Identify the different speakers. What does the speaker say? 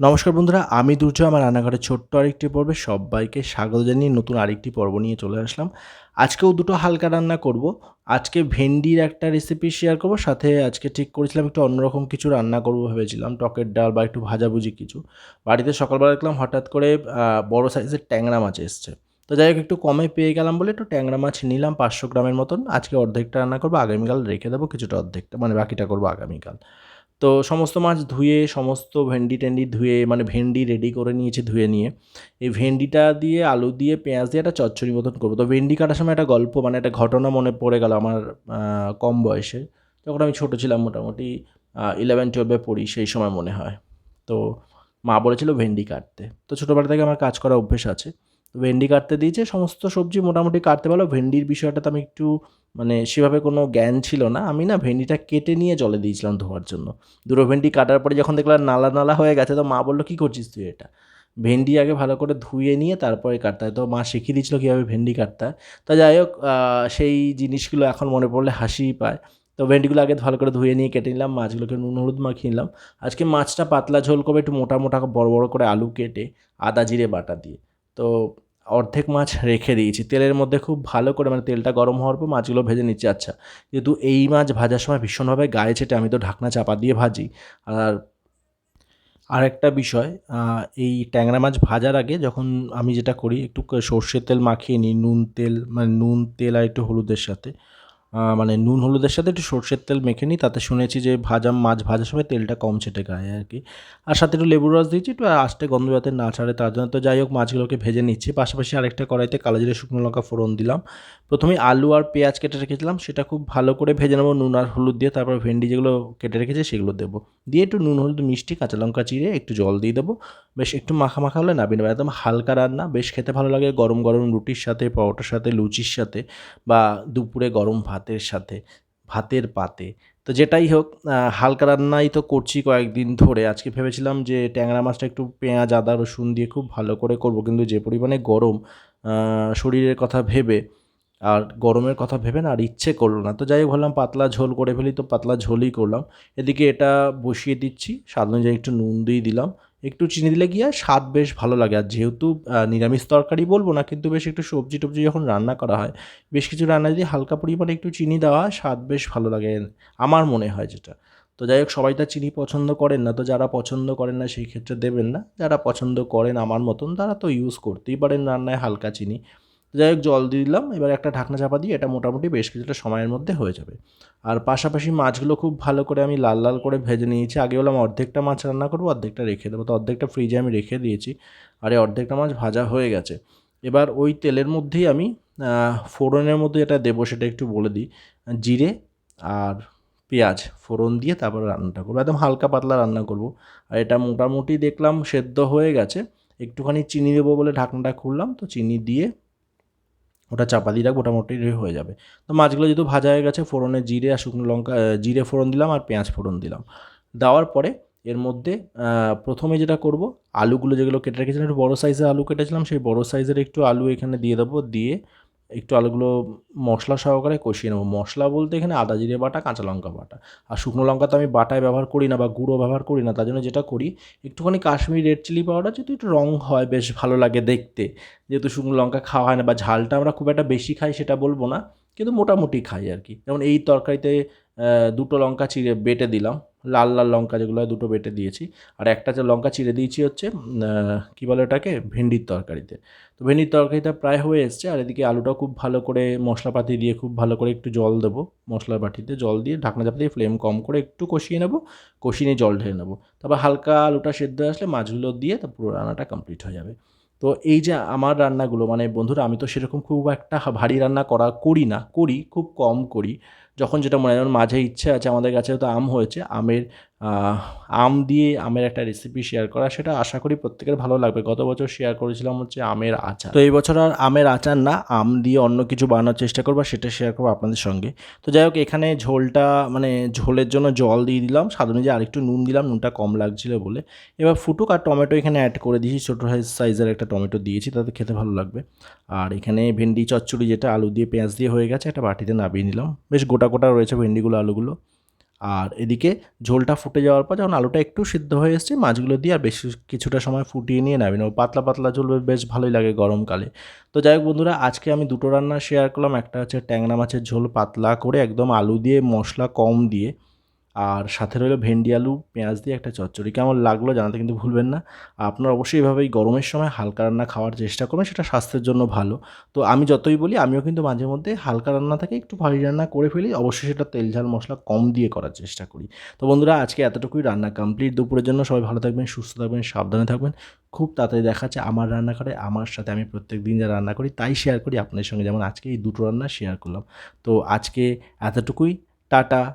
Speaker 1: নমস্কার বন্ধুরা, আমি দুর্জয়, আমার রান্নাঘরের ছোট্ট আরেকটি পর্বে সবাইকে স্বাগত জানিয়ে নতুন আরেকটি পর্ব নিয়ে চলে আসলাম। আজকেও দুটো হালকা রান্না করব। আজকে ভেন্ডির একটা রেসিপি শেয়ার করব, সাথে আজকে ঠিক করেছিলাম একটু অন্যরকম কিছু রান্না করব ভেবেছিলাম, টকের ডাল বা একটু ভাজাভুজি কিছু। বাড়িতে সকালবেলা দেখলাম হঠাৎ করে বড় সাইজের ট্যাংরা মাছ এসছে। তো যাই হোক, একটু কমে পেয়ে গেলাম বলে একটু ট্যাংরা মাছ নিলাম, পাঁচশো গ্রামের মতন। আজকে অর্ধেকটা রান্না করব, আগামীকাল রেখে দেবো কিছুটা অর্ধেকটা মানে বাকিটা করব আগামীকাল। তো সমস্ত মাছ ধুয়ে, সমস্ত ভেন্ডি টেন্ডি ধুয়ে মানে ভেন্ডি রেডি করে নিয়েছি ধুয়ে নিয়ে। এই ভেন্ডিটা দিয়ে, আলু দিয়ে, পেঁয়াজ দিয়ে একটা চচ্চড়ি মতন করব। তো ভেন্ডি কাটার সময় একটা গল্প মানে একটা ঘটনা মনে পড়ে গেল আমার কম বয়সে। যখন আমি ছোটো ছিলাম মোটামুটি ইলেভেন টুয়েলভে পড়ি, সেই সময় মনে হয়। তো মা বলেছিল ভেন্ডি কাটতে। তো ছোটোবেলা থেকে আমার কাজ করা অভ্যেস আছে। ভেন্ডি কাটতে দিয়েছে, সমস্ত সবজি মোটামুটি কাটতে পারল। ভেন্ডির বিষয়টা তো আমি একটু মানে সেভাবে কোনো জ্ঞান ছিল না। আমি না ভেন্ডিটা কেটে নিয়ে জলে দিয়েছিলাম ধোয়ার জন্য। দুটো ভেন্ডি কাটার পরে যখন দেখলাম নালা নালা হয়ে গেছে, তো মা বলল, কী করছিস তুই এটা? ভেন্ডি আগে ভালো করে ধুয়ে নিয়ে তারপরে কাটতে হয়। তো মা শিখিয়ে দিয়েছিলো কীভাবে ভেন্ডি কাটতে হয়। তো যাই হোক সেই জিনিসগুলো এখন মনে পড়লে হাসিই পায়। তো ভেন্ডিগুলো আগে ভালো করে ধুয়ে নিয়ে কেটে নিলাম, মাছগুলোকে নুন হলুদ মাখিয়ে নিলাম। আজকে মাছটা পাতলা ঝোল করবে, একটু মোটা মোটা বড় বড় করে আলু কেটে আদা জিরে বাটা দিয়ে। তো অর্ধেক মাছ রেখে দিয়েছি। তেলের মধ্যে খুব ভালো করে মানে তেলটা গরম হওয়ার পর মাছগুলো ভেজে নিচ্ছি। আচ্ছা যেহেতু এই মাছ ভাজার সময় ভীষণভাবে গায়ে ছেটে আমি তো ঢাকনা চাপা দিয়ে ভাজি। আর আরেকটা বিষয় এই ট্যাংরা মাছ ভাজার আগে যখন আমি যেটা করি, একটু সর্ষের তেল মাখিয়ে নিই, নুন তেল মানে নুন, তেল আর একটু হলুদের সাথে। মানে নুন হলুদের সাথে একটু সর্ষের তেল মেখে নিই, তাতে শুনেছি যে ভাজা, মাছ ভাজার সময় তেলটা কম ছেটে গায়ে আর কি। আর সাথে একটু লেবুর রস দিয়েছি, একটু আস্তে গন্ধ যাতে না ছাড়ে, তার জন্য তো যাই হোক মাছগুলোকে ভেজে নিচ্ছি। পাশাপাশি আরেকটা কড়াইতে কালো জিরে, শুকনো লঙ্কা ফোড়ন দিলাম। প্রথমে আলু আর পেঁয়াজ কেটে রেখেছিলাম, সেটা খুব ভালো করে ভেজে নেব নুন আর হলুদ দিয়ে, তারপর ভেন্ডি যেগুলো কেটে রেখেছি সেগুলো দেবো। দিয়ে একটু নুন, হলুদ, মিষ্টি, কাঁচা লঙ্কা চিড়ে একটু জল দিয়ে দেবো। বেশ একটু মাখা মাখা হলে নাবিয়ে নেব একদম হালকা রান্না। বেশ খেতে ভালো লাগে গরম গরম রুটির সাথে, পরোটার সাথে, লুচির সাথে বা দুপুরে গরম ভাতের সাথে, ভাতের পাতে। তো যেটাই হোক হালকা রান্নাই তো করছি কয়েকদিন ধরে। আজকে ভেবেছিলাম যে ট্যাংরা মাছটা একটু পেঁয়াজ, আদা, রসুন দিয়ে খুব ভালো করে করব। কিন্তু যে পরিমাণে গরম শরীরের কথা ভেবে আর গরমের কথা ভেবে না আর ইচ্ছে করল না। তো যাই হোক, ভাবলাম পাতলা ঝোল করে ফেলি। তো পাতলা ঝোলই করলাম। এদিকে এটা বসিয়ে দিচ্ছি। স্বাদ অনুযায়ী একটু নুন দিয়ে দিলাম। একটু চিনি দিলে গিয়ে স্বাদ বেশ ভালো লাগে। আর যেহেতু নিরামিষ তরকারি বলব না, কিন্তু বেশ একটু সবজি টবজি যখন রান্না করা হয়, বেশ কিছু রান্না যদি হালকা পরিমাণে একটু চিনি দেওয়া স্বাদ বেশ ভালো লাগে আমার মনে হয় যেটা। তো যাই হোক, সবাই তো চিনি পছন্দ করেন না, তো যারা পছন্দ করেন না, সেই ক্ষেত্রে দেবেন না। যারা পছন্দ করেন আমার মতন, তারা তো ইউজ করতেই পারেন রান্নায় হালকা চিনি। যাই হোক, জল দিয়ে দিলাম। এবার একটা ঢাকনা চাপা দিয়ে এটা মোটামুটি বেশ কিছুটা সময়ের মধ্যে হয়ে যাবে। আর পাশাপাশি মাছগুলো খুব ভালো করে আমি লাল লাল করে ভেজে নিয়েছি। আগে বললাম অর্ধেকটা মাছ রান্না করব, অর্ধেকটা রেখে দেবো। তো অর্ধেকটা ফ্রিজে আমি রেখে দিয়েছি। আর এই অর্ধেকটা মাছ ভাজা হয়ে গেছে। এবার ওই তেলের মধ্যেই আমি ফোড়নের মধ্যে যেটা দেবো সেটা একটু বলে দিই। জিরে আর পেঁয়াজ ফোড়ন দিয়ে তারপর রান্নাটা করব। একদম হালকা পাতলা রান্না করব। আর এটা মোটামুটি দেখলাম সেদ্ধ হয়ে গেছে। একটুখানি চিনি দেবো বলে ঢাকনাটা খুললাম। তো চিনি দিয়ে ওটা চাপা দিয়ে রাখব মোটামুটি হয়ে যাবে। তো মাছগুলো যেহেতু ভাজা হয়ে গেছে, ফোড়নে জিরে আর শুকনো লঙ্কা জিরে ফোড়ন দিলাম আর পেঁয়াজ ফোড়ন দিলাম। দেওয়ার পরে এর মধ্যে প্রথমে যেটা করব, আলুগুলো যেগুলো কেটে রেখেছিলাম, একটু বড়ো সাইজের আলু কেটেছিলাম, সেই বড়ো সাইজের একটু আলু এখানে দিয়ে দেবো, দিয়ে একটু আলুগুলো মশলা সহকারে কষিয়ে নেব। মশলা বলতে এখানে আদা, জিরে বাটা, কাঁচা লঙ্কা বাটা। আর শুকনো লঙ্কা তো আমি বাটায় ব্যবহার করি না বা গুঁড়ো ব্যবহার করি না, তার জন্য যেটা করি, একটুখানি কাশ্মীরি রেড চিলি পাউডার যদি একটু রং হয়, বেশ ভালো লাগে দেখতে। যেহেতু শুকনো লঙ্কা খাওয়া হয় না বা ঝালটা আমরা খুব একটা বেশি খাই সেটা বলব না, কিন্তু মোটামুটি খাই আর কি। যেমন এই তরকারিতে দুটো লঙ্কা চিড়ে বেটে দিলাম। লাল লাল লঙ্কা যেগুলো দুটো বেটে দিয়েছি। আর একটা যে লঙ্কা চিড়ে দিয়েছি হচ্ছে কী বলে ওটাকে? ভেন্ডির তরকারিতে। তো ভেন্ডির তরকারিটা প্রায় হয়ে এসছে। আর এদিকে আলুটা খুব ভালো করে মশলাপাতি দিয়ে, খুব ভালো করে একটু জল দেবো মশলার বাটিতে জল দিয়ে ঢাকনা চাপা দিয়ে ফ্লেম কম করে একটু কষিয়ে নেব। কষিয়ে নিয়ে জল ঢেলে নেব। তারপর হালকা আলুটা সেদ্ধ আসলে মাছগুলো দিয়ে তারপর পুরো রান্নাটা কমপ্লিট হয়ে যাবে। তো এই যে আমার রান্নাগুলো মানে বন্ধুরা আমি তো সেরকম খুব একটা ভারী রান্না করা করি না, করি, খুব কম করি। যখন যেটা মনে হয় যেমন মাঝে ইচ্ছে আছে আমাদের কাছে তো আম হয়েছে আমের আম দিয়ে আমের একটা রেসিপি শেয়ার করা, সেটা আশা করি প্রত্যেকের ভালো লাগবে। গত বছর শেয়ার করেছিলাম হচ্ছে আমের আচার। তো এই বছর আর আমের আচার না, আম দিয়ে অন্য কিছু বানানোর চেষ্টা করব সেটা শেয়ার করব আপনাদের সঙ্গে। তো যাই হোক, এখানে ঝোলটা মানে ঝোলের জন্য জল দিয়ে দিলাম, স্বাদ অনুযায়ী আরেকটু নুন দিলাম, নুনটা কম লাগছিল বলে। এবার ফুটুক আর টমেটো এখানে অ্যাড করে দিয়েছি, ছোটো সাইজের একটা টমেটো দিয়েছি, তাতে খেতে ভালো লাগবে। আর এখানে ভেন্ডি চচ্চড়ি, যেটা আলু দিয়ে, পেঁয়াজ দিয়ে হয়ে গেছে, একটা বাটিতে নামিয়ে নিলাম। বেশ গোটা গোটা রয়েছে ভেন্ডিগুলো, আলুগুলো। আর এদিকে ঝোলটা ফুটে যাওয়ার পর যখন আলুটা একটু সিদ্ধ হয়ে এসছে, মাছগুলো দিয়ে আর বেশ কিছুটা সময় ফুটিয়ে নিয়ে নেবেন ও পাতলা পাতলা ঝোল বেশ ভালোই লাগে গরমকালে। তো যাই হোক বন্ধুরা, আজকে আমি দুটো রান্না শেয়ার করলাম। একটা হচ্ছে ট্যাংরা মাছের ঝোল পাতলা করে একদম আলু দিয়ে মশলা কম দিয়ে। আর সাথে রইল ভেন্ডি আলু, পেঁয়াজ দিয়ে একটা চচ্চড়ি। কেমন লাগল জানাতে কিন্তু ভুলবেন না। আপনারা অবশ্যই এভাবেই গরমের সময় হালকা রান্না খাওয়ার চেষ্টা করবেন, সেটা স্বাস্থ্যের জন্য ভালো। তো আমি যতই বলি, আমিও কিন্তু মাঝে মধ্যে হালকা রান্না থেকে একটু ভারী রান্না করে ফেলি। অবশ্যই সেটা তেল, ঝাল, মশলা কম দিয়ে করার চেষ্টা করি। তো বন্ধুরা, আজকে এতটুকুই। রান্না কমপ্লিট দুপুরের জন্য। সবাই ভালো থাকবেন, সুস্থ থাকবেন, সাবধানে থাকবেন। খুব তাড়াতাড়ি দেখা যাচ্ছে আমার রান্নাঘরে। আমার সাথে আমি প্রত্যেক দিন যা রান্না করি, তাই শেয়ার করি। আপনাদের সঙ্গে যেমন আজকে এই দুটো রান্না শেয়ার করলাম। তো আজকে এতটুকুই। টাটা।